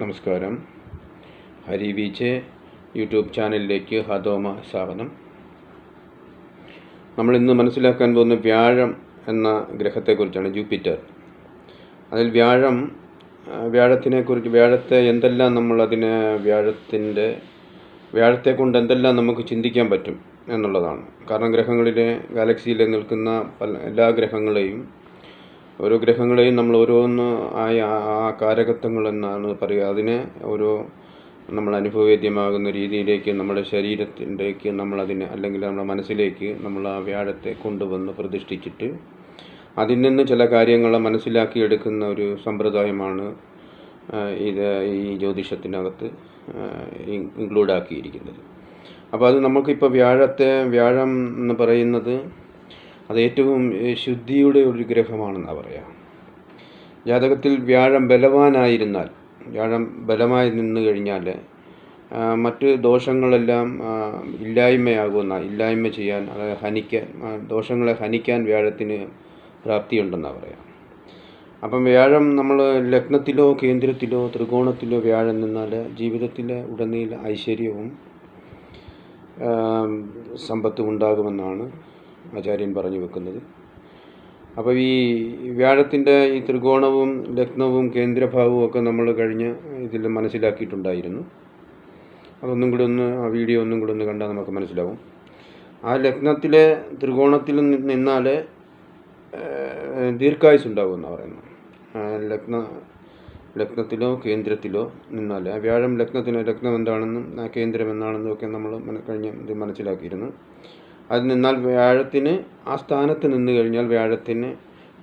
നമസ്കാരം. Hari beach YouTube ചാനലിലേക്ക് ഹതോമ സ്വാഗതം. നമ്മൾ ഇന്ന് മനസ്സിലാക്കാൻ പോകുന്ന വ്യാഴം എന്ന ഗ്രഹത്തെക്കുറിച്ചാണ് ജൂപ്പിറ്റർ. അതിൽ വ്യാഴം വ്യാഴത്തിനെ കുറിച്ച് വ്യാഴത്തെ എന്തെല്ലാം നമ്മൾ അതിനെ വ്യാഴത്തിന്റെ വ്യാഴത്തെ കൊണ്ട് എന്തെല്ലാം നമുക്ക് ചിന്തിക്കാൻ പറ്റും എന്നുള്ളതാണ്. കാരണം ഗ്രഹങ്ങളിലെ ഗാലക്സിയിൽ നിൽക്കുന്ന പല എല്ലാ ഗ്രഹങ്ങളെയും ഓരോ ഗ്രഹങ്ങളെയും നമ്മൾ ഓരോന്ന് ആയ ആ- കാരകത്വങ്ങൾ എന്നാണ് പറയുക. അതിനെ ഓരോ നമ്മൾ അനുഭവവേദ്യമാകുന്ന രീതിയിലേക്ക് നമ്മുടെ ശരീരത്തിന്റെക്ക് നമ്മളതിനെ അല്ലെങ്കിൽ നമ്മുടെ മനസ്സിലേക്ക് നമ്മൾ ആ വ്യാഴത്തെ കൊണ്ടുവന്ന് പ്രതിഷ്ഠിച്ചിട്ട് അതിൽ നിന്ന് ചില കാര്യങ്ങൾ മനസ്സിലാക്കിയെടുക്കുന്ന ഒരു സമ്പ്രദായമാണ് ഇത് ഈ ജ്യോതിഷത്തിനകത്ത് ഇൻക്ലൂഡ് ആക്കിയിരിക്കുന്നത് അപ്പോൾ അത് നമുക്കിപ്പോൾ വ്യാഴത്തെ വ്യാഴം എന്ന് പറയുന്നത് അത് ഏറ്റവും ശുദ്ധിയുടെ ഒരു ഗ്രഹമാണെന്നാണ് പറയാം. ജാതകത്തിൽ വ്യാഴം ബലവാനായിരുന്നാൽ വ്യാഴം ബലമായി നിന്ന് കഴിഞ്ഞാൽ മറ്റ് ദോഷങ്ങളെല്ലാം ഇല്ലായ്മയാകുന്ന ഇല്ലായ്മ ചെയ്യാൻ അതായത് ഹനിക്കാൻ ദോഷങ്ങളെ ഹനിക്കാൻ വ്യാഴത്തിന് പ്രാപ്തിയുണ്ടെന്നാണ് പറയാം. അപ്പം വ്യാഴം നമ്മൾ ലഗ്നത്തിലോ കേന്ദ്രത്തിലോ ത്രികോണത്തിലോ വ്യാഴം നിന്നാൽ ജീവിതത്തിലെ ഉടനീള ഐശ്വര്യവും സമ്പത്തും ഉണ്ടാകുമെന്നാണ് ആചാര്യൻ പറഞ്ഞു വെക്കുന്നത്. അപ്പോൾ ഈ വ്യാഴത്തിന്റെ ഈ ത്രികോണവും ലഗ്നവും കേന്ദ്രഭാവവും ഒക്കെ നമ്മൾ കഴിഞ്ഞ ഇതിൽ മനസ്സിലാക്കിയിട്ടുണ്ടായിരുന്നു. അതൊന്നും കൂടി ഒന്ന് ആ വീഡിയോ ഒന്നും കൂടി ഒന്ന് കണ്ടാൽ നമുക്ക് മനസ്സിലാവും. ആ ലഗ്നത്തിലെ ത്രികോണത്തിൽ നിന്നാൽ ദീർഘായുസ് ഉണ്ടാവുമെന്ന് പറയുന്നത്. ആ, ലഗ്ന ലഗ്നത്തിലോ കേന്ദ്രത്തിലോ നിന്നാൽ ആ വ്യാഴം ലഗ്നത്തിന് ലഗ്നം എന്താണെന്നും ആ കേന്ദ്രം എന്താണെന്നും ഒക്കെ നമ്മൾ കഴിഞ്ഞ ഇത് മനസ്സിലാക്കിയിരുന്നു. അത് നിന്നാൽ വ്യാഴത്തിന് ആ സ്ഥാനത്ത് നിന്ന് കഴിഞ്ഞാൽ വ്യാഴത്തിന്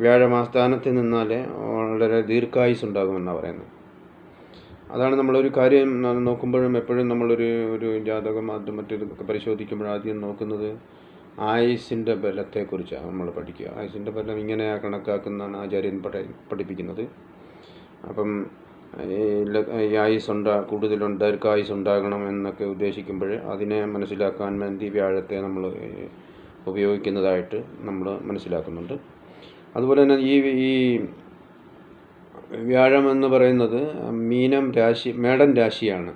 വ്യാഴം ആ സ്ഥാനത്ത് നിന്നാൽ വളരെ ദീർഘായുസ് ഉണ്ടാകുമെന്നാണ് പറയുന്നത്. അതാണ് നമ്മളൊരു കാര്യം നോക്കുമ്പോഴും എപ്പോഴും നമ്മളൊരു ഒരു ജാതകം അത് മറ്റേതൊക്കെ പരിശോധിക്കുമ്പോൾ ആദ്യം നോക്കുന്നത് ആയുസിന്റെ ബലത്തെക്കുറിച്ചാണ് നമ്മൾ പഠിക്കുക. ആയുസിന്റെ ബലം ഇങ്ങനെ കണക്കാക്കുന്നതാണ് ആചാര്യൻ പഠി പഠിപ്പിക്കുന്നത്. അപ്പം ഈ ല- ഈ ആയുസ് ഉണ്ടാ കൂടുതലുണ്ട് ഉണ്ടാകണം എന്നൊക്കെ ഉദ്ദേശിക്കുമ്പോൾ അതിനെ മനസ്സിലാക്കാൻ വേണ്ടി വ്യാഴത്തെ നമ്മൾ ഉപയോഗിക്കുന്നതായിട്ട് നമ്മൾ മനസ്സിലാക്കുന്നുണ്ട്. അതുപോലെ തന്നെ ഈ ഈ വ്യാഴം എന്ന് പറയുന്നത് മീനം രാശി മേടൻ രാശിയാണ്.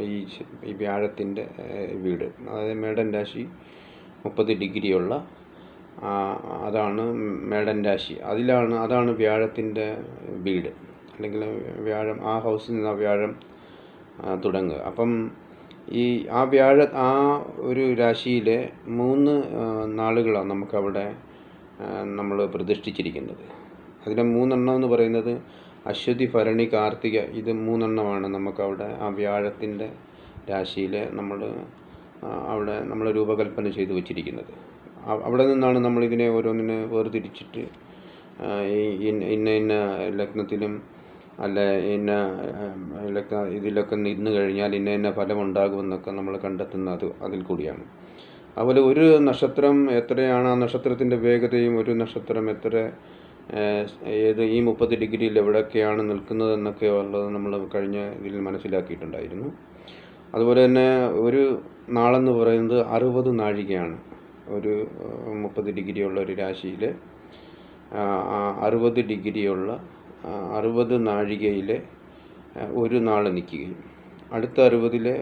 ഈ ഈ വ്യാഴത്തിന്റെ വീട്. അതായത് മേടൻ രാശി മുപ്പത് ഡിഗ്രിയുള്ള അതാണ് മേടൻ രാശി. അതിലാണ് അതാണ് വ്യാഴത്തിന്റെ വീട്. അല്ലെങ്കിൽ വ്യാഴം ആ ഹൗസിൽ നിന്ന് വ്യാഴം തുടങ്ങുക. അപ്പം ഈ ആ വ്യാഴ ആ ഒരു രാശിയിലെ മൂന്ന് നാളുകളാണ് നമുക്കവിടെ നമ്മൾ പ്രതിഷ്ഠിച്ചിരിക്കുന്നത്. അതിലെ മൂന്നെണ്ണം എന്ന് പറയുന്നത് അശ്വതി ഭരണി കാർത്തിക ഇത് മൂന്നെണ്ണമാണ് നമുക്കവിടെ ആ വ്യാഴത്തിന്റെ രാശിയിൽ നമ്മൾ അവിടെ നമ്മൾ രൂപകൽപ്പന ചെയ്തു വച്ചിരിക്കുന്നത്. അവിടെ നിന്നാണ് നമ്മൾ ഇതിനെ ഓരോന്നിനെ വേർതിരിച്ചിട്ട് ഇന്ന ഇന്ന ലഗ്നത്തിലും അല്ല ഇന്ന ഇതിലൊക്കെ ഇതിലൊക്കെ നിന്ന് കഴിഞ്ഞാൽ ഇന്ന ഇന്ന ഫലമുണ്ടാകുമെന്നൊക്കെ നമ്മൾ കണ്ടെത്തുന്നത് അതിൽ കൂടിയാണ്. അതുപോലെ ഒരു നക്ഷത്രം എത്രയാണ്? ആ നക്ഷത്രത്തിന്റെ വേഗതയും ഒരു നക്ഷത്രം എത്ര ഏത് ഈ മുപ്പത് ഡിഗ്രിയിൽ എവിടെയൊക്കെയാണ് നിൽക്കുന്നത് എന്നൊക്കെ ഉള്ളത് നമ്മൾ കഴിഞ്ഞ ഇതിൽ മനസ്സിലാക്കിയിട്ടുണ്ടായിരുന്നു. അതുപോലെ തന്നെ ഒരു നാളെന്ന് പറയുന്നത് അറുപത് നാഴികയാണ്. ഒരു മുപ്പത് ഡിഗ്രിയുള്ള ഒരു രാശിയിൽ അറുപത് ഡിഗ്രിയുള്ള അറുപത് നാഴികയിലെ ഒരു നാൾ നിൽക്കുകയും അടുത്ത അറുപതിലെ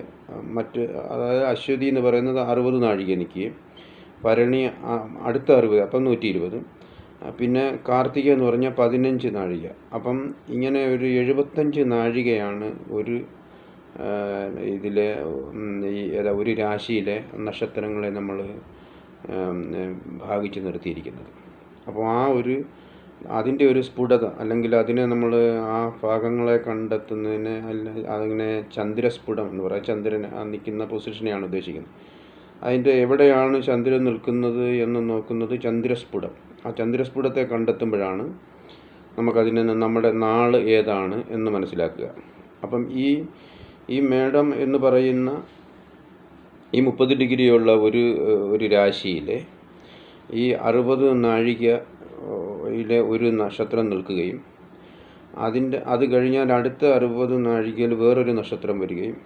മറ്റ് അതായത് അശ്വതി എന്ന് പറയുന്നത് അറുപത് നാഴിക നിൽക്കുകയും ഭരണി അടുത്ത അറുപത് അപ്പം നൂറ്റി ഇരുപത് പിന്നെ കാർത്തിക എന്ന് പറഞ്ഞാൽ പതിനഞ്ച് നാഴിക. അപ്പം ഇങ്ങനെ ഒരു എഴുപത്തഞ്ച് നാഴികയാണ് ഒരു ഇതിലെ ഈ ഏതാ ഒരു രാശിയിലെ നക്ഷത്രങ്ങളെ നമ്മൾ ഭാഗിച്ച് നിർത്തിയിരിക്കുന്നത്. അപ്പോൾ ആ ഒരു അതിന്റെ ഒരു സ്ഫുടത അല്ലെങ്കിൽ അതിനെ നമ്മൾ ആ ഭാഗങ്ങളെ കണ്ടെത്തുന്നതിന് അല്ല അതിനെ ചന്ദ്രസ്ഫുടം എന്ന് പറയാം. ചന്ദ്രൻ ആ നിൽക്കുന്ന പൊസിഷനെയാണ് ഉദ്ദേശിക്കുന്നത്. അതിന്റെ എവിടെയാണ് ചന്ദ്രൻ നിൽക്കുന്നത് എന്ന് നോക്കുന്നത് ചന്ദ്രസ്ഫുടം. ആ ചന്ദ്രസ്ഫുടത്തെ കണ്ടെത്തുമ്പോഴാണ് നമുക്കതിൽ നമ്മുടെ നാൾ ഏതാണ് എന്ന് മനസ്സിലാക്കുക. അപ്പം ഈ ഈ മേഡം എന്ന് പറയുന്ന ഈ മുപ്പത് ഡിഗ്രിയുള്ള ഒരു ഒരു രാശിയിലെ ഈ അറുപത് നാഴിക യിലെ ഒരു നക്ഷത്രം നിൽക്കുകയും അതിന്റെ അത് കഴിഞ്ഞാൽ അടുത്ത അറുപത് നാഴികയിൽ വേറൊരു നക്ഷത്രം വരികയും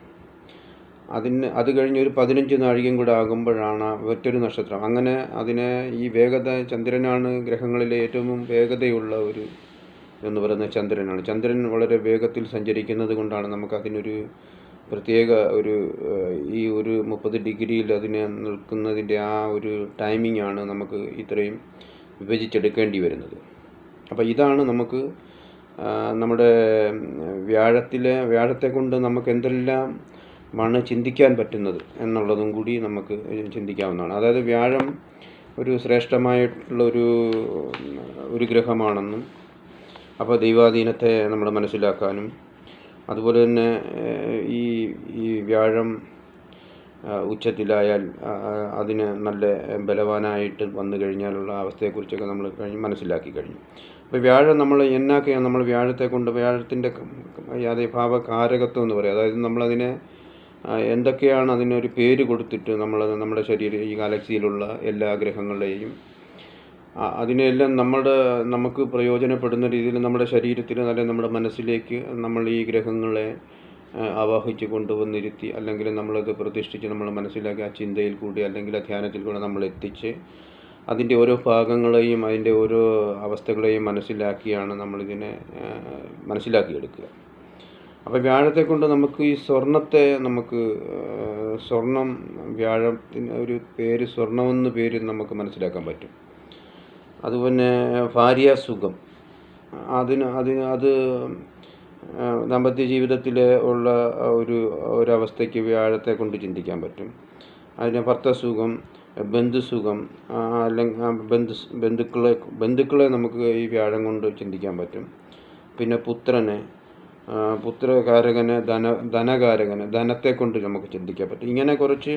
അതിന് അത് കഴിഞ്ഞ് ഒരു പതിനഞ്ച് നാഴികയും കൂടെ ആകുമ്പോഴാണ് മറ്റൊരു നക്ഷത്രം. അങ്ങനെ അതിനെ ഈ വേഗത ചന്ദ്രനാണ് ഗ്രഹങ്ങളിലെ ഏറ്റവും വേഗതയുള്ള ഒരു എന്ന് പറയുന്ന ചന്ദ്രനാണ്. ചന്ദ്രൻ വളരെ വേഗത്തിൽ സഞ്ചരിക്കുന്നത് കൊണ്ടാണ് നമുക്കതിനൊരു പ്രത്യേക ഒരു ഈ ഒരു മുപ്പത് ഡിഗ്രിയിൽ അതിനെ നിൽക്കുന്നതിന്റെ ആ ഒരു ടൈമിംഗ് ആണ് നമുക്ക് ഇത്രയും വിഭജിച്ചെടുക്കേണ്ടി വരുന്നത് അപ്പോൾ ഇതാണ് നമുക്ക് നമ്മുടെ വ്യാഴത്തിലെ വ്യാഴത്തെ കൊണ്ട് നമുക്ക് എന്തെല്ലാം മണ്ണ് ചിന്തിക്കാൻ പറ്റുന്നത് എന്നുള്ളതും കൂടി നമുക്ക് ചിന്തിക്കാവുന്നതാണ്. അതായത് വ്യാഴം ഒരു ശ്രേഷ്ഠമായിട്ടുള്ള ഒരു ഒരു ഗ്രഹമാണെന്നും അപ്പോൾ ദൈവാധീനത്തെ നമ്മൾ മനസ്സിലാക്കാനും അതുപോലെ തന്നെ ഈ ഈ വ്യാഴം ഉച്ചത്തിലായാൽ അതിന് നല്ല ബലവാനായിട്ട് വന്നു കഴിഞ്ഞാലുള്ള അവസ്ഥയെക്കുറിച്ചൊക്കെ നമ്മൾ കഴിഞ്ഞ് മനസ്സിലാക്കി കഴിഞ്ഞു. അപ്പോൾ വ്യാഴം നമ്മൾ എന്നാക്കെയാണ് നമ്മൾ വ്യാഴത്തെ കൊണ്ട് വ്യാഴത്തിന്റെ അതേ ഭാവകാരകത്വം എന്ന് പറയും. അതായത് നമ്മളതിനെ എന്തൊക്കെയാണ് അതിനൊരു പേര് കൊടുത്തിട്ട് നമ്മൾ നമ്മുടെ ശരീര ഈ ഗാലക്സിയിലുള്ള എല്ലാ ഗ്രഹങ്ങളെയും അതിനെല്ലാം നമ്മുടെ നമുക്ക് പ്രയോജനപ്പെടുന്ന രീതിയിൽ നമ്മുടെ ശരീരത്തിൽ അല്ലെങ്കിൽ നമ്മുടെ മനസ്സിലേക്ക് നമ്മൾ ഈ ഗ്രഹങ്ങളെ ആവാഹിച്ച് കൊണ്ടുവന്നിരുത്തി അല്ലെങ്കിൽ നമ്മളത് പ്രതിഷ്ഠിച്ച് നമ്മൾ മനസ്സിലാക്കി ആ ചിന്തയിൽ കൂടി അല്ലെങ്കിൽ ആ ധ്യാനത്തിൽ കൂടി നമ്മൾ എത്തിച്ച് അതിന്റെ ഓരോ ഭാഗങ്ങളെയും അതിന്റെ ഓരോ അവസ്ഥകളെയും മനസ്സിലാക്കിയാണ് നമ്മളിതിനെ മനസ്സിലാക്കിയെടുക്കുക. അപ്പോൾ വ്യാഴത്തെ കൊണ്ട് നമുക്ക് ഈ സ്വർണത്തെ നമുക്ക് സ്വർണം വ്യാഴത്തിന് ഒരു പേര് സ്വർണമെന്ന് പേര് നമുക്ക് മനസ്സിലാക്കാൻ പറ്റും. അതുപോലെ ഭാര്യ സുഖം അതിന് അതിന് അത് ദാമ്പത്യ ജീവിതത്തിൽ ഉള്ള ഒരു ഒരവസ്ഥയ്ക്ക് വ്യാഴത്തെ കൊണ്ട് ചിന്തിക്കാൻ പറ്റും. അതിന് ഭർത്തസുഖം ബന്ധുസുഖം അല്ലെങ്കിൽ ബന്ധു ബന്ധുക്കളെ ബന്ധുക്കളെ നമുക്ക് ഈ വ്യാഴം കൊണ്ട് ചിന്തിക്കാൻ പറ്റും. പിന്നെ പുത്രനെ പുത്രകാരകനെ ധന ധനകാരകന് ധനത്തെ കൊണ്ട് നമുക്ക് ചിന്തിക്കാൻ പറ്റും. ഇങ്ങനെ കുറച്ച്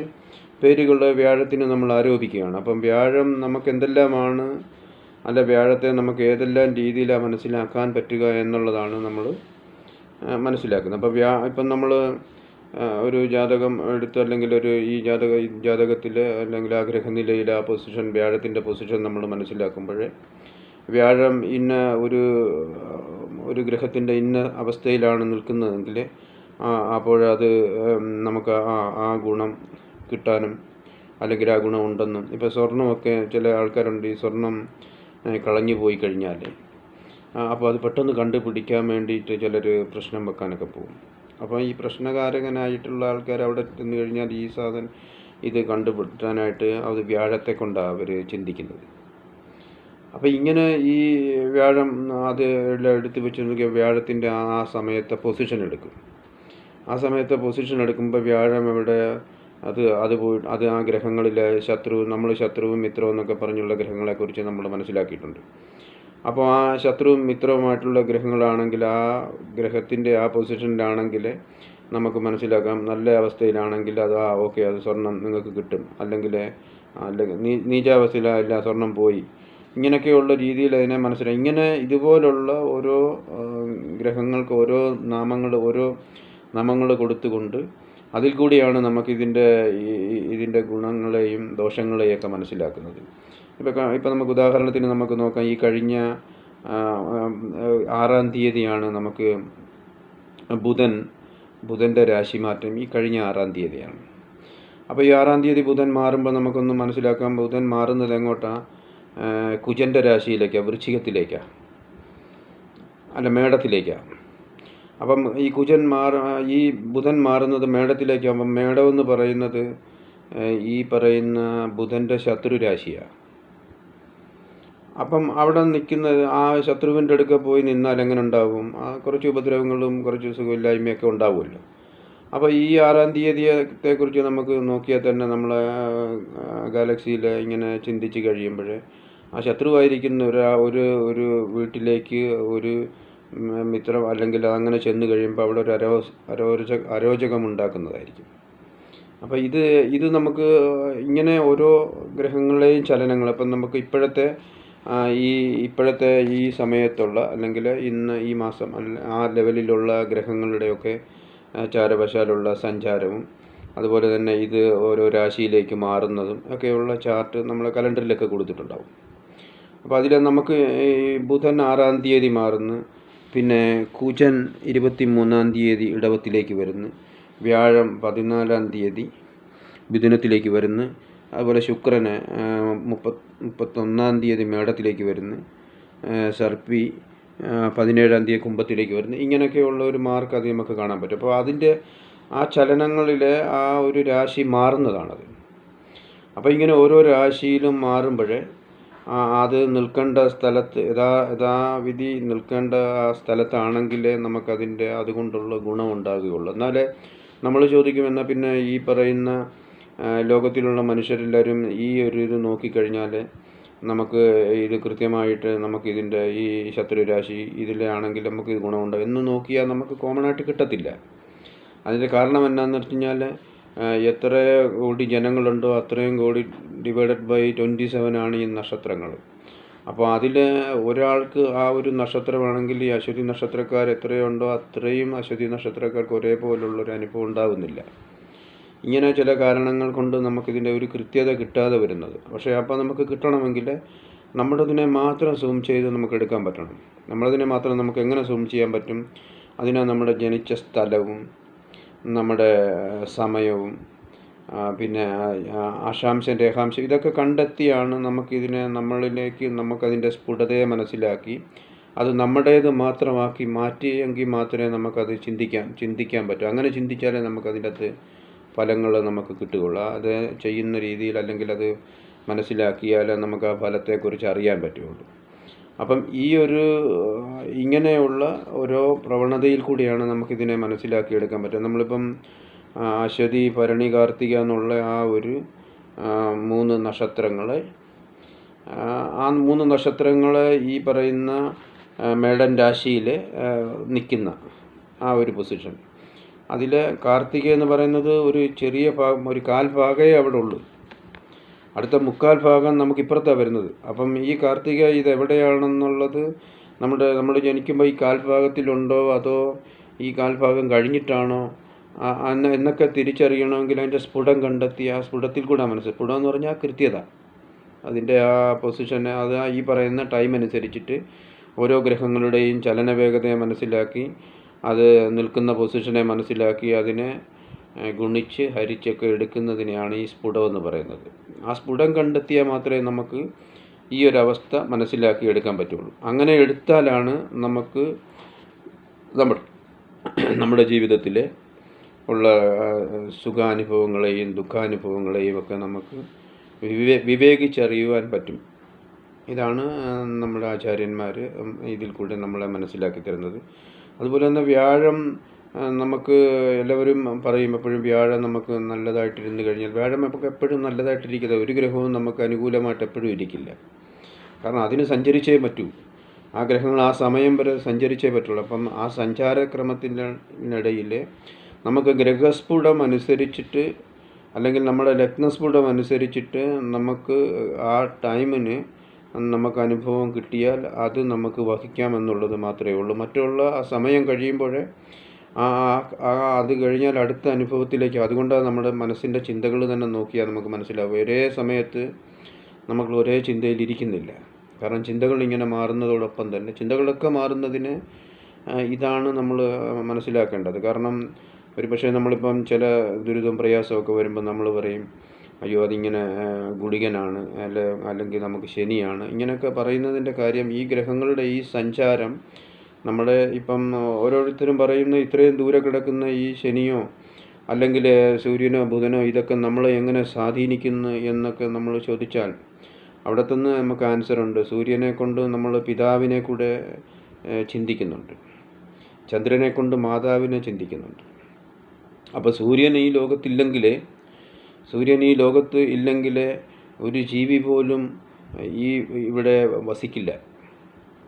പേരുകൾ വ്യാഴത്തിന് നമ്മൾ ആരോപിക്കുകയാണ്. അപ്പം വ്യാഴം നമുക്ക് എന്തെല്ലാമാണ് അല്ല വ്യാഴത്തെ നമുക്ക് ഏതെല്ലാം രീതിയിലാണ് മനസ്സിലാക്കാൻ പറ്റുക എന്നുള്ളതാണ് നമ്മൾ മനസ്സിലാക്കുന്നത് അപ്പോൾ വ്യാ ഇപ്പം നമ്മൾ ഒരു ജാതകം എടുത്ത് അല്ലെങ്കിൽ ഒരു ഈ ജാതക ജാതകത്തിൽ അല്ലെങ്കിൽ ആ ഗ്രഹനിലയിൽ ആ പൊസിഷൻ വ്യാഴത്തിന്റെ പൊസിഷൻ നമ്മൾ മനസ്സിലാക്കുമ്പോൾ വ്യാഴം ഇന്ന ഒരു ഒരു ഗ്രഹത്തിന്റെ ഇന്ന അവസ്ഥയിലാണ് നിൽക്കുന്നതെങ്കിൽ അപ്പോഴത് നമുക്ക് ആ ആ ഗുണം കിട്ടാനും അല്ലെങ്കിൽ ആ ഗുണം ഉണ്ടെന്നും. ഇപ്പോൾ സ്വർണമൊക്കെ ചില ആൾക്കാരുണ്ട് ഈ സ്വർണം കളഞ്ഞു പോയി കഴിഞ്ഞാൽ അപ്പോൾ അത് പെട്ടെന്ന് കണ്ടുപിടിക്കാൻ വേണ്ടിയിട്ട് ചിലർ പ്രശ്നം വെക്കാനൊക്കെ പോകും. അപ്പോൾ ഈ പ്രശ്നകാരകനായിട്ടുള്ള ആൾക്കാർ അവിടെ ചെന്ന് കഴിഞ്ഞാൽ ഈ സാധനം ഇത് കണ്ടുപിടിക്കാനായിട്ട് അത് വ്യാഴത്തെ കൊണ്ടാണ് അവർ ചിന്തിക്കുന്നത്. അപ്പോൾ ഇങ്ങനെ ഈ വ്യാഴം അത് എല്ലാം എടുത്ത് വെച്ച് നോക്കിയാൽ വ്യാഴത്തിന്റെ ആ സമയത്തെ പൊസിഷൻ എടുക്കും. ആ സമയത്തെ പൊസിഷൻ എടുക്കുമ്പോൾ വ്യാഴം എവിടെ അത് അത് പോയി അത് ആ ഗ്രഹങ്ങളിലെ ശത്രു നമ്മൾ ശത്രുവും മിത്രവും എന്നൊക്കെ പറഞ്ഞുള്ള ഗ്രഹങ്ങളെക്കുറിച്ച് നമ്മൾ മനസ്സിലാക്കിയിട്ടുണ്ട്. അപ്പോൾ ആ ശത്രുവും മിത്രവുമായിട്ടുള്ള ഗ്രഹങ്ങളാണെങ്കിൽ ആ ഗ്രഹത്തിന്റെ ആ പൊസിഷനിലാണെങ്കിൽ നമുക്ക് മനസ്സിലാക്കാം. നല്ല അവസ്ഥയിലാണെങ്കിൽ അത് ആ ഓക്കെ അത് സ്വർണം നിങ്ങൾക്ക് കിട്ടും. അല്ലെങ്കിൽ അല്ലെങ്കിൽ നീ നീചാവസ്ഥയിലായില്ല സ്വർണം പോയി. ഇങ്ങനെയൊക്കെയുള്ള രീതിയിൽ അതിനെ മനസ്സിലായി ഇങ്ങനെ ഇതുപോലുള്ള ഓരോ ഗ്രഹങ്ങൾക്ക് ഓരോ നാമങ്ങൾ ഓരോ നാമങ്ങൾ കൊടുത്തുകൊണ്ട് അതിൽ കൂടിയാണ് നമുക്കിതിന്റെ ഇതിന്റെ ഗുണങ്ങളെയും ദോഷങ്ങളെയൊക്കെ മനസ്സിലാക്കുന്നത്. ഇപ്പോൾ ഇപ്പോൾ നമുക്ക് ഉദാഹരണത്തിന് നമുക്ക് നോക്കാം. ഈ കഴിഞ്ഞ ആറാം തീയതിയാണ് നമുക്ക് ബുധൻ ബുധന്റെ രാശി മാറ്റം ഈ കഴിഞ്ഞ ആറാം തീയതിയാണ്. അപ്പോൾ ഈ ആറാം തീയതി ബുധൻ മാറുമ്പോൾ നമുക്കൊന്ന് മനസ്സിലാക്കാം. ബുധൻ മാറുന്നത് എങ്ങോട്ടാണ് കുജന്റെ രാശിയിലേക്കാണ് വൃശ്ചികത്തിലേക്കാണ് അല്ല മേടത്തിലേക്കാണ് അപ്പം ഈ കുജൻ മാറ ഈ ബുധൻ മാറുന്നത് മേടത്തിലേക്കാകുമ്പം മേടം എന്ന് പറയുന്നത് ഈ പറയുന്ന ബുധന്റെ ശത്രു രാശിയാണ് അപ്പം അവിടെ നിൽക്കുന്ന ആ ശത്രുവിന്റെ അടുക്ക പോയി നിന്നാൽ എങ്ങനെ ഉണ്ടാവും ആ കുറച്ച് ഉപദ്രവങ്ങളും കുറച്ച് സുഖമില്ലായ്മയൊക്കെ ഉണ്ടാവുമല്ലോ. അപ്പോൾ ഈ ആറാം തീയതിയെക്കുറിച്ച് നമുക്ക് നോക്കിയാൽ തന്നെ നമ്മളെ ഗാലക്സിയിൽ ഇങ്ങനെ ചിന്തിച്ച് കഴിയുമ്പോൾ ആ ശത്രുവായിരിക്കുന്ന ഒരു ഒരു ഒരു വീട്ടിലേക്ക് ഒരു മിത്രം അല്ലെങ്കിൽ അങ്ങനെ ചെന്ന് കഴിയുമ്പോൾ അവിടെ ഒരു അരോ അരോചക ഉണ്ടാക്കുന്നതായിരിക്കും. അപ്പോൾ ഇത് ഇത് നമുക്ക് ഇങ്ങനെ ഓരോ ഗ്രഹങ്ങളെയും ചലനങ്ങൾ അപ്പം നമുക്ക് ഇപ്പോഴത്തെ ഈ ഇപ്പോഴത്തെ ഈ സമയത്തുള്ള അല്ലെങ്കിൽ ഇന്ന് ഈ മാസം ആ ലെവലിലുള്ള ഗ്രഹങ്ങളുടെയൊക്കെ ചാരവശാലുള്ള സഞ്ചാരവും അതുപോലെ തന്നെ ഇത് ഓരോ രാശിയിലേക്ക് മാറുന്നതും ഒക്കെയുള്ള ചാർട്ട് നമ്മൾ കലണ്ടറിലൊക്കെ കൊടുത്തിട്ടുണ്ടാവും. അപ്പോൾ അതിൽ നമുക്ക് ബുധൻ ആറാം തീയതി മാറുന്നു പിന്നെ കുജൻ ഇരുപത്തി മൂന്നാം തീയതി ഇടവത്തിലേക്ക് വരുന്നു വ്യാഴം പതിനാലാം തീയതി മിഥുനത്തിലേക്ക് വരുന്നു അതുപോലെ ശുക്രന് മുപ്പത് മുപ്പത്തൊന്നാം തീയതി മേടത്തിലേക്ക് വരുന്നു. സർപ്പി പതിനേഴാം തീയതി കുംഭത്തിലേക്ക് വരുന്നു. ഇങ്ങനെയൊക്കെയുള്ള ഒരു മാർക്ക് അത് നമുക്ക് കാണാൻ പറ്റും. അപ്പോൾ അതിന്റെ ആ ചലനങ്ങളിൽ ആ ഒരു രാശി മാറുന്നതാണത്. അപ്പോൾ ഇങ്ങനെ ഓരോ രാശിയിലും മാറുമ്പോഴേ അത് നിൽക്കേണ്ട സ്ഥലത്ത് യഥാ യഥാവിധി നിൽക്കേണ്ട ആ സ്ഥലത്താണെങ്കിലേ നമുക്കതിന്റെ അതുകൊണ്ടുള്ള ഗുണം ഉണ്ടാകുകയുള്ളൂ. എന്നാലേ നമ്മൾ ചോദിക്കും എന്നാൽ പിന്നെ ഈ പറയുന്ന ലോകത്തിലുള്ള മനുഷ്യരെല്ലാവരും ഈ ഒരു ഇത് നോക്കിക്കഴിഞ്ഞാൽ നമുക്ക് ഇത് കൃത്യമായിട്ട് നമുക്കിതിന്റെ ഈ ശത്രുരാശി ഇതിലാണെങ്കിൽ നമുക്ക് ഇത് ഗുണമുണ്ടാകും എന്ന് നോക്കിയാൽ നമുക്ക് കോമൺ ആയിട്ട് കിട്ടത്തില്ല. അതിന്റെ കാരണം എന്നാന്ന് വെച്ച് കഴിഞ്ഞാൽ എത്ര കോടി ജനങ്ങളുണ്ടോ അത്രയും കോടി ഡിവൈഡഡ് ബൈ ട്വന്റി സെവൻ ആണ് ഈ നക്ഷത്രങ്ങൾ. അപ്പോൾ അതിൽ ഒരാൾക്ക് ആ ഒരു നക്ഷത്രമാണെങ്കിൽ ഈ അശ്വതി നക്ഷത്രക്കാർ എത്രയുണ്ടോ അത്രയും അശ്വതി നക്ഷത്രക്കാർക്ക് ഒരേപോലുള്ള ഒരു അനുഭവം ഉണ്ടാകുന്നില്ല ഇങ്ങനെ ചില കാരണങ്ങൾ കൊണ്ട് നമുക്കിതിന്റെ ഒരു കൃത്യത കിട്ടാതെ വരുന്നത്. പക്ഷേ അപ്പോൾ നമുക്ക് കിട്ടണമെങ്കിൽ നമ്മളതിനെ മാത്രം സൂം ചെയ്ത് നമുക്ക് എടുക്കാൻ പറ്റണം. നമ്മളതിനെ മാത്രം നമുക്ക് എങ്ങനെ സൂം ചെയ്യാൻ പറ്റും? അതിനെ നമ്മുടെ ജനിച്ച സ്ഥലവും നമ്മുടെ സമയവും പിന്നെ ആശാംശം രേഖാംശം ഇതൊക്കെ കണ്ടെത്തിയാണ് നമുക്കിതിനെ നമ്മളിലേക്ക് നമുക്കതിന്റെ സ്ഫുടതയെ മനസ്സിലാക്കി അത് നമ്മുടേത് മാത്രമാക്കി മാറ്റിയെങ്കിൽ മാത്രമേ നമുക്കത് ചിന്തിക്കാൻ ചിന്തിക്കാൻ പറ്റൂ. അങ്ങനെ ചിന്തിച്ചാലേ നമുക്കതിന്റെ അകത്ത് ഫലങ്ങൾ നമുക്ക് കിട്ടുകയുള്ളൂ. അത് ചെയ്യുന്ന രീതിയിൽ അല്ലെങ്കിൽ അത് മനസ്സിലാക്കിയാൽ നമുക്ക് ആ ഫലത്തെക്കുറിച്ച് അറിയാൻ പറ്റുകയുള്ളൂ. അപ്പം ഈ ഒരു ഇങ്ങനെയുള്ള ഓരോ പ്രവണതയിൽ കൂടിയാണ് നമുക്കിതിനെ മനസ്സിലാക്കിയെടുക്കാൻ പറ്റുക. നമ്മളിപ്പം അശ്വതി ഭരണി കാർത്തിക എന്നുള്ള ആ ഒരു മൂന്ന് നക്ഷത്രങ്ങളെ ആ, മൂന്ന് നക്ഷത്രങ്ങൾ ഈ പറയുന്ന മേടൻ രാശിയിൽ നിൽക്കുന്ന ആ ഒരു പൊസിഷൻ അതിൽ കാർത്തിക എന്ന് പറയുന്നത് ഒരു ചെറിയ ഭാഗം ഒരു കാൽ ഭാഗമേ അവിടെ ഉള്ളൂ. അടുത്ത മുക്കാൽ ഭാഗം നമുക്ക് ഇപ്പുറത്താണ് വരുന്നത്. അപ്പം ഈ കാർത്തിക ഇത് എവിടെയാണെന്നുള്ളത് നമ്മുടെ നമ്മൾ ജനിക്കുമ്പോൾ ഈ കാൽഭാഗത്തിലുണ്ടോ അതോ ഈ കാൽഭാഗം കഴിഞ്ഞിട്ടാണോ? എന്നൊക്കെ തിരിച്ചറിയണമെങ്കിൽ അതിന്റെ സ്ഫുടം കണ്ടെത്തി ആ സ്ഫുടത്തിൽ കൂടെ മനസ്സിൽ സ്ഫുടം എന്ന് പറഞ്ഞാൽ കൃത്യത. അതിന്റെ ആ പൊസിഷൻ അത് ഈ പറയുന്ന ടൈം അനുസരിച്ചിട്ട് ഓരോ ഗ്രഹങ്ങളുടെയും ചലന വേഗതയെ മനസ്സിലാക്കി അത് നിൽക്കുന്ന പൊസിഷനെ മനസ്സിലാക്കി അതിനെ ഗുണിച്ച് ഹരിച്ചൊക്കെ എടുക്കുന്നതിനെയാണ് ഈ സ്ഫുടം എന്ന് പറയുന്നത്. ആ സ്ഫുടം കണ്ടെത്തിയാൽ മാത്രമേ നമുക്ക് ഈ ഒരു അവസ്ഥ മനസ്സിലാക്കി എടുക്കാൻ പറ്റുള്ളൂ. അങ്ങനെ എടുത്താലാണ് നമുക്ക് നമ്മൾ നമ്മുടെ ജീവിതത്തിലെ ഉള്ള സുഖാനുഭവങ്ങളെയും ദുഃഖാനുഭവങ്ങളെയും ഒക്കെ നമുക്ക് വിവേ വിവേകിച്ചറിയുവാൻ പറ്റും. ഇതാണ് നമ്മുടെ ആചാര്യന്മാർ ഇതിൽ കൂടെ നമ്മളെ മനസ്സിലാക്കി തരുന്നത്. അതുപോലെ തന്നെ വ്യാഴം നമുക്ക് എല്ലാവരും പറയും എപ്പോഴും വ്യാഴം നമുക്ക് നല്ലതായിട്ടിരുന്ന് കഴിഞ്ഞാൽ വ്യാഴം നമുക്ക് എപ്പോഴും നല്ലതായിട്ടിരിക്കില്ല ഒരു ഗ്രഹവും നമുക്ക് അനുകൂലമായിട്ട് എപ്പോഴും ഇരിക്കില്ല. കാരണം അതിന് സഞ്ചരിച്ചേ പറ്റൂ. ആ ഗ്രഹങ്ങൾ ആ സമയം വരെ സഞ്ചരിച്ചേ പറ്റുള്ളൂ. അപ്പം ആ സഞ്ചാരക്രമത്തിനിടയിൽ നമുക്ക് ഗ്രഹസ്ഫുടം അനുസരിച്ചിട്ട് അല്ലെങ്കിൽ നമ്മുടെ ലഗ്നസ്ഫുടം അനുസരിച്ചിട്ട് നമുക്ക് ആ ടൈമിന് നമുക്ക് അനുഭവം കിട്ടിയാൽ അത് നമുക്ക് വഹിക്കാമെന്നുള്ളത് മാത്രമേ ഉള്ളൂ. മറ്റുള്ള ആ സമയം കഴിയുമ്പോൾ ആ അത് കഴിഞ്ഞാൽ അടുത്ത അനുഭവത്തിലേക്ക് അതുകൊണ്ടാണ് നമ്മുടെ മനസ്സിന്റെ ചിന്തകൾ തന്നെ നോക്കിയാൽ നമുക്ക് മനസ്സിലാവും. ഒരേ സമയത്ത് നമ്മൾ ഒരേ ചിന്തയിലിരിക്കുന്നില്ല കാരണം ചിന്തകൾ ഇങ്ങനെ മാറുന്നതോടൊപ്പം തന്നെ ചിന്തകളൊക്കെ മാറുന്നതിന് ഇതാണ് നമ്മൾ മനസ്സിലാക്കേണ്ടത്. കാരണം ഒരു പക്ഷേ നമ്മളിപ്പം ചില ദുരിതം പ്രയാസമൊക്കെ വരുമ്പോൾ നമ്മൾ പറയും അയ്യോ അതിങ്ങനെ ഗുളികനാണ് അല്ല അല്ലെങ്കിൽ നമുക്ക് ശനിയാണ്. ഇങ്ങനെയൊക്കെ പറയുന്നതിന്റെ കാര്യം ഈ ഗ്രഹങ്ങളുടെ ഈ സഞ്ചാരം നമ്മുടെ ഇപ്പം ഓരോരുത്തരും പറയുന്ന ഇത്രയും ദൂരെ കിടക്കുന്ന ഈ ശനിയോ അല്ലെങ്കിൽ സൂര്യനോ ബുധനോ ഇതൊക്കെ നമ്മളെ എങ്ങനെ സ്വാധീനിക്കുന്നു എന്നൊക്കെ നമ്മൾ ചോദിച്ചാൽ അവിടെ തന്നെ നമുക്ക് ആൻസർ ഉണ്ട്. സൂര്യനെ കൊണ്ട് നമ്മൾ പിതാവിനെ കൂടെ ചിന്തിക്കുന്നുണ്ട്. ചന്ദ്രനെ കൊണ്ട് മാതാവിനെ ചിന്തിക്കുന്നുണ്ട്. അപ്പോൾ സൂര്യൻ ഈ ലോകത്തില്ലെങ്കിൽ സൂര്യൻ ഈ ലോകത്ത് ഇല്ലെങ്കിൽ ഒരു ജീവി പോലും ഈ ഇവിടെ വസിക്കില്ല.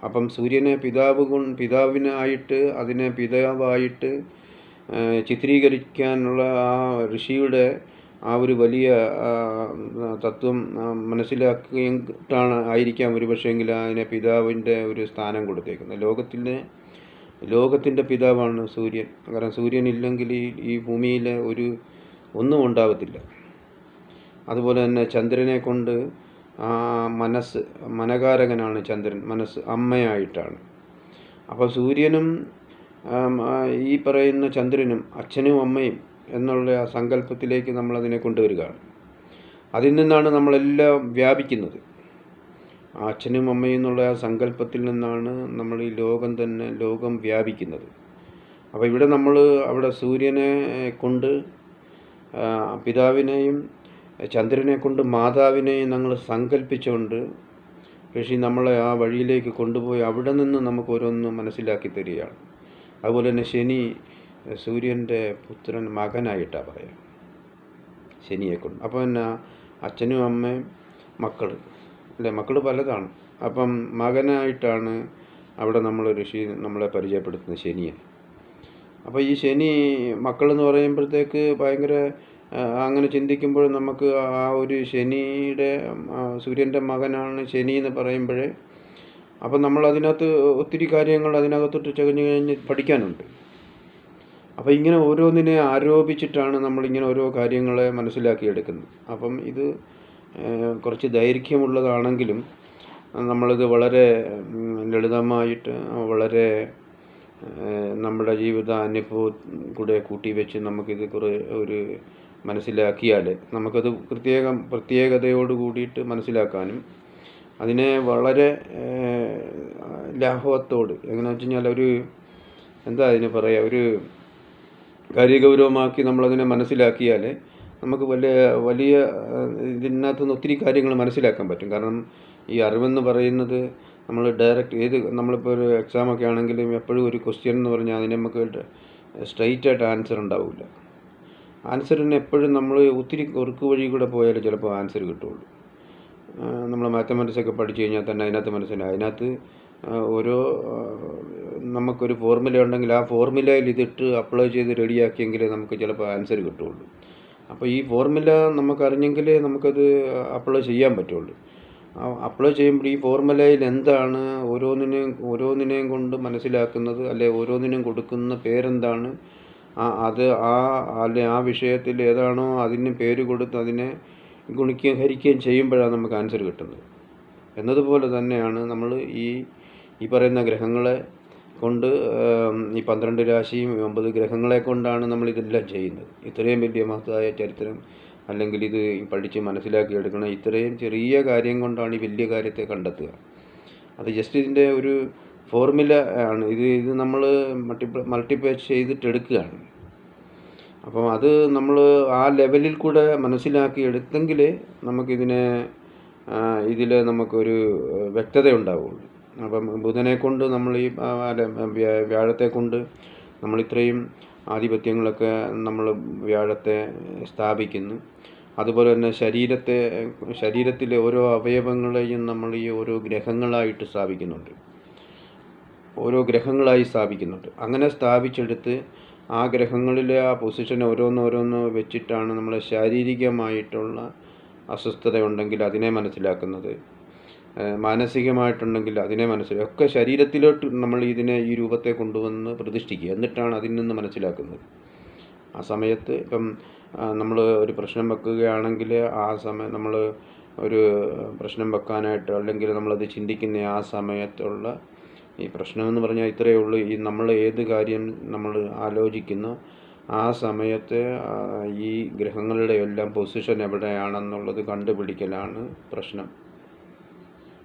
അപ്പം സൂര്യനെ പിതാവ് കൊണ്ട് പിതാവിനായിട്ട് അതിനെ പിതാവായിട്ട് ചിത്രീകരിക്കാനുള്ള ആ ഋഷിയുടെ ആ ഒരു വലിയ തത്വം മനസ്സിലാക്കിയിട്ടാണ് ആയിരിക്കാം ഒരു പക്ഷേങ്കിൽ അതിനെ പിതാവിന്റെ ഒരു സ്ഥാനം കൊടുത്തേക്കുന്നത്. ലോകത്തിന്റെ ലോകത്തിന്റെ പിതാവാണ് സൂര്യൻ. കാരണം സൂര്യൻ ഇല്ലെങ്കിൽ ഈ ഭൂമിയിൽ ഒരു ഒന്നും ഉണ്ടാകത്തില്ല അതുപോലെ തന്നെ ചന്ദ്രനെ കൊണ്ട് മനസ്സ് മനകാരകനാണ് ചന്ദ്രൻ. മനസ്സ് അമ്മയായിട്ടാണ്. അപ്പോൾ സൂര്യനും ഈ പറയുന്ന ചന്ദ്രനും അച്ഛനും അമ്മയും എന്നുള്ള ആ സങ്കല്പത്തിലേക്ക് നമ്മളതിനെ കൊണ്ടുവരികയാണ്. അതിൽ നിന്നാണ് നമ്മളെല്ലാം വ്യാപിക്കുന്നത്. അച്ഛനും അമ്മയും എന്നുള്ള ആ സങ്കല്പത്തിൽ നിന്നാണ് നമ്മൾ ഈ ലോകം തന്നെ ലോകം വ്യാപിക്കുന്നത്. അപ്പോൾ ഇവിടെ നമ്മൾ അവിടെ സൂര്യനെ കൊണ്ട് പിതാവിനെയും ചന്ദ്രനെ കൊണ്ട് മാതാവിനെ ഞങ്ങൾ സങ്കല്പിച്ചുകൊണ്ട് ഋഷി നമ്മളെ ആ വഴിയിലേക്ക് കൊണ്ടുപോയി അവിടെ നിന്ന് നമുക്ക് ഓരോന്ന് മനസ്സിലാക്കി തരികയാണ്. അതുപോലെ തന്നെ ശനി സൂര്യന്റെ പുത്രൻ മകനായിട്ടാണ് പറയാം. ശനിയെ കൊണ്ട് അപ്പോൾ പിന്നെ അച്ഛനും അമ്മയും മക്കൾ അല്ലേ? മക്കൾ പലതാണ്. അപ്പം മകനായിട്ടാണ് അവിടെ നമ്മൾ ഋഷി നമ്മളെ പരിചയപ്പെടുത്തുന്നത് ശനിയെ. അപ്പോൾ ഈ ശനി മക്കളെന്ന് പറയുമ്പോഴത്തേക്ക് ഭയങ്കര അങ്ങനെ ചിന്തിക്കുമ്പോൾ നമുക്ക് ആ ഒരു ശനിയുടെ സൂര്യന്റെ മകനാണ് ശനി എന്ന് പറയുമ്പോഴേ അപ്പം നമ്മൾ അതിനകത്ത് ഒത്തിരി കാര്യങ്ങൾ അതിനകത്തോട്ട് ചകഞ്ഞ് കഴിഞ്ഞ് പഠിക്കാനുണ്ട്. അപ്പോൾ ഇങ്ങനെ ഓരോന്നിനെ ആരോപിച്ചിട്ടാണ് നമ്മളിങ്ങനെ ഓരോ കാര്യങ്ങളെ മനസ്സിലാക്കിയെടുക്കുന്നത്. അപ്പം ഇത് കുറച്ച് ദൈർഘ്യമുള്ളതാണെങ്കിലും നമ്മളിത് വളരെ ലളിതമായിട്ട് വളരെ നമ്മുടെ ജീവിത അനുഭവം കൂടെ കൂട്ടി വെച്ച് നമുക്കിത് കുറേ ഒരു മനസ്സിലാക്കിയാൽ നമുക്കത് പ്രത്യേകം പ്രത്യേകതയോട് കൂടിയിട്ട് മനസ്സിലാക്കാനും അതിനെ വളരെ ലാഘവത്തോട് എങ്ങനെ വെച്ച് കഴിഞ്ഞാൽ ഒരു എന്താ അതിന് പറയുക ഒരു കാര്യഗൗരവമാക്കി നമ്മളതിനെ മനസ്സിലാക്കിയാൽ നമുക്ക് വലിയ വലിയ ഇതിനകത്ത് നിന്ന് ഒത്തിരി കാര്യങ്ങൾ മനസ്സിലാക്കാൻ പറ്റും. കാരണം ഈ അറിവെന്ന് പറയുന്നത് നമ്മൾ ഡയറക്റ്റ് ഏത് നമ്മളിപ്പോൾ ഒരു എക്സാമൊക്കെ ആണെങ്കിലും എപ്പോഴും ഒരു ക്വസ്റ്റ്യൻ എന്ന് പറഞ്ഞാൽ അതിന് നമുക്ക് സ്ട്രെയിറ്റ് ആയിട്ട് ആൻസർ ഉണ്ടാവില്ല ആൻസറിന് എപ്പോഴും നമ്മൾ ഒത്തിരി കുറുക്ക് വഴി കൂടെ പോയാലേ ചിലപ്പോൾ ആൻസർ കിട്ടുള്ളൂ. നമ്മൾ മാത്തമാറ്റിക്സ് ഒക്കെ പഠിച്ചു കഴിഞ്ഞാൽ തന്നെ അതിനകത്ത് മനസ്സിലായി അതിനകത്ത് ഓരോ നമുക്കൊരു ഫോർമുല ഉണ്ടെങ്കിൽ ആ ഫോർമുലയിൽ ഇതിട്ട് അപ്ലൈ ചെയ്ത് റെഡിയാക്കിയെങ്കിൽ നമുക്ക് ചിലപ്പോൾ ആൻസർ കിട്ടുള്ളൂ. അപ്പോൾ ഈ ഫോർമുല നമുക്കറിഞ്ഞെങ്കിലേ നമുക്കത് അപ്ലൈ ചെയ്യാൻ പറ്റുള്ളൂ. അപ്ലൈ ചെയ്യുമ്പോൾ ഈ ഫോർമുലയിൽ എന്താണ് ഓരോന്നിനെയും ഓരോന്നിനെയും കൊണ്ട് മനസ്സിലാക്കുന്നത് അല്ലെ ഓരോന്നിനും കൊടുക്കുന്ന പേരെന്താണ് ആ അത് ആ അല്ലെ ആ വിഷയത്തിൽ ഏതാണോ അതിന് പേര് കൊടുത്ത് അതിനെ ഗുണിക്കുകയും ഹരിക്കുകയും ചെയ്യുമ്പോഴാണ് നമുക്ക് ആൻസർ കിട്ടുന്നത്. എന്നതുപോലെ തന്നെയാണ് നമ്മൾ ഈ ഈ പറയുന്ന ഗ്രഹങ്ങളെ കൊണ്ട് ഈ പന്ത്രണ്ട് രാശിയും ഒമ്പത് ഗ്രഹങ്ങളെ കൊണ്ടാണ് നമ്മൾ ഇതെല്ലാം ചെയ്യുന്നത്. ഇത്രയും വലിയ മഹത്തായ ചരിത്രം അല്ലെങ്കിൽ ഇത് പഠിച്ച് മനസ്സിലാക്കി എടുക്കണം ഇത്രയും ചെറിയ കാര്യം കൊണ്ടാണ് ഈ വലിയ കാര്യത്തെ കണ്ടെത്തുക. അത് ജസ്റ്റ് ഇതിന്റെ ഒരു ഫോർമുല ആണ്. ഇത് ഇത് നമ്മൾ മൾട്ടിപ്ലൈ മൾട്ടിപ്ലൈ ചെയ്തിട്ടെടുക്കുകയാണ്. അപ്പം അത് നമ്മൾ ആ ലെവലിൽ കൂടെ മനസ്സിലാക്കി എടുത്തെങ്കിൽ നമുക്കിതിനെ ഇതിൽ നമുക്കൊരു വ്യക്തത ഉണ്ടാവുള്ളൂ. അപ്പം ബുധനെ കൊണ്ട് നമ്മൾ ഈ വ്യാഴത്തെ കൊണ്ട് നമ്മൾ ഇത്രയും ആധിപത്യങ്ങളൊക്കെ നമ്മൾ വ്യാഴത്തെ സ്ഥാപിക്കുന്നു. അതുപോലെ തന്നെ ശരീരത്തെ ശരീരത്തിലെ ഓരോ അവയവങ്ങളെയും നമ്മൾ ഈ ഓരോ ഗ്രഹങ്ങളായിട്ട് സ്ഥാപിക്കുന്നുണ്ട്. ഓരോ ഗ്രഹങ്ങളായി സ്ഥാപിക്കുന്നുണ്ട്. അങ്ങനെ സ്ഥാപിച്ചെടുത്ത് ആ ഗ്രഹങ്ങളിലെ ആ പൊസിഷൻ ഓരോന്നോരോന്ന് വെച്ചിട്ടാണ് നമ്മൾ ശാരീരികമായിട്ടുള്ള അസ്വസ്ഥത ഉണ്ടെങ്കിൽ അതിനെ മനസ്സിലാക്കുന്നത്. മാനസികമായിട്ടുണ്ടെങ്കിൽ അതിനെ മനസ്സിലാക്കുക ഒക്കെ ശരീരത്തിലോട്ട് നമ്മൾ ഇതിനെ ഈ രൂപത്തെ കൊണ്ടുവന്ന് പ്രതിഷ്ഠിക്കുക. എന്നിട്ടാണ് അതിൽ നിന്ന് മനസ്സിലാക്കുന്നത്. ആ സമയത്ത് ഇപ്പം നമ്മൾ ഒരു പ്രശ്നം വെക്കുകയാണെങ്കിൽ ആ സമയം നമ്മൾ ഒരു പ്രശ്നം വെക്കാനായിട്ട് അല്ലെങ്കിൽ നമ്മളത് ചിന്തിക്കുന്ന ആ സമയത്തുള്ള ഈ പ്രശ്നമെന്ന് പറഞ്ഞാൽ ഇത്രയേ ഉള്ളൂ. ഈ നമ്മൾ ഏത് കാര്യം നമ്മൾ ആലോചിക്കുന്നു ആ സമയത്ത് ഈ ഗ്രഹങ്ങളുടെ എല്ലാം പൊസിഷൻ എവിടെയാണെന്നുള്ളത് കണ്ടുപിടിക്കലാണ് പ്രശ്നം.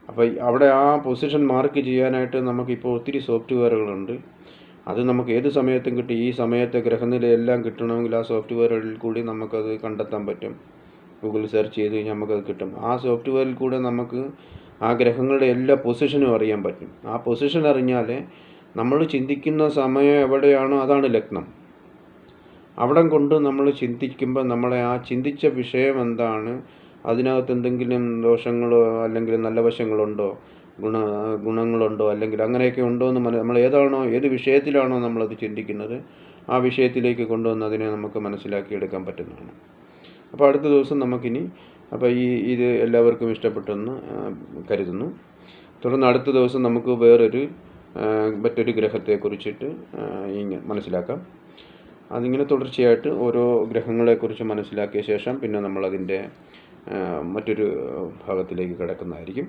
അപ്പോൾ അവിടെ ആ പൊസിഷൻ മാർക്ക് ചെയ്യാനായിട്ട് നമുക്കിപ്പോൾ ഒത്തിരി സോഫ്റ്റ്വെയറുകളുണ്ട് അത് നമുക്ക് ഏത് സമയത്തും കിട്ടി ഈ സമയത്തെ ഗ്രഹനില എല്ലാം കിട്ടണമെങ്കിൽ ആ സോഫ്റ്റ്വെയറിൽ കൂടി നമുക്കത് കണ്ടെത്താൻ പറ്റും. ഗൂഗിൾ സെർച്ച് ചെയ്ത് കഴിഞ്ഞാൽ നമുക്കത് കിട്ടും. ആ സോഫ്റ്റ്വെയറിൽ കൂടെ നമുക്ക് ആ ഗ്രഹങ്ങളുടെ എല്ലാ പൊസിഷനും അറിയാൻ പറ്റും. ആ പൊസിഷൻ അറിഞ്ഞാൽ നമ്മൾ ചിന്തിക്കുന്ന സമയം എവിടെയാണോ അതാണ് ലഗ്നം. അവിടം കൊണ്ട് നമ്മൾ ചിന്തിക്കുമ്പോൾ നമ്മളെ ആ ചിന്തിച്ച വിഷയം എന്താണ്? അതിനകത്ത് എന്തെങ്കിലും ദോഷങ്ങളോ അല്ലെങ്കിൽ നല്ല വശങ്ങളുണ്ടോ? ഗുണ ഗുണങ്ങളുണ്ടോ? അല്ലെങ്കിൽ അങ്ങനെയൊക്കെ ഉണ്ടോ എന്ന് നമ്മൾ ഏതാണോ ഏത് വിഷയത്തിലാണോ നമ്മളത് ചിന്തിക്കുന്നത് ആ വിഷയത്തിലേക്ക് കൊണ്ടുവന്ന് അതിനെ നമുക്ക് മനസ്സിലാക്കിയെടുക്കാൻ പറ്റുന്നതാണ്. അപ്പോൾ അടുത്ത ദിവസം നമുക്കിനി അപ്പോൾ ഈ ഇത് എല്ലാവർക്കും ഇഷ്ടപ്പെട്ടെന്ന് കരുതുന്നു. തുടർന്ന് അടുത്ത ദിവസം നമുക്ക് വേറൊരു മറ്റൊരു ഗ്രഹത്തെ കുറിച്ചിട്ട് ഇങ്ങനെ മനസ്സിലാക്കാം. അതിങ്ങനെ തുടർച്ചയായിട്ട് ഓരോ ഗ്രഹങ്ങളെക്കുറിച്ച് മനസ്സിലാക്കിയ ശേഷം പിന്നെ നമ്മളതിന്റെ മറ്റൊരു ഭാഗത്തിലേക്ക് കിടക്കുന്നതായിരിക്കും.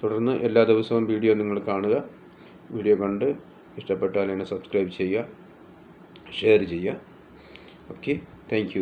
തുടർന്ന് എല്ലാ ദിവസവും വീഡിയോ നിങ്ങൾ കാണുക. വീഡിയോ കണ്ട് ഇഷ്ടപ്പെട്ടാൽ എന്നെ സബ്സ്ക്രൈബ് ചെയ്യുക ഷെയർ ചെയ്യുക. Okay thank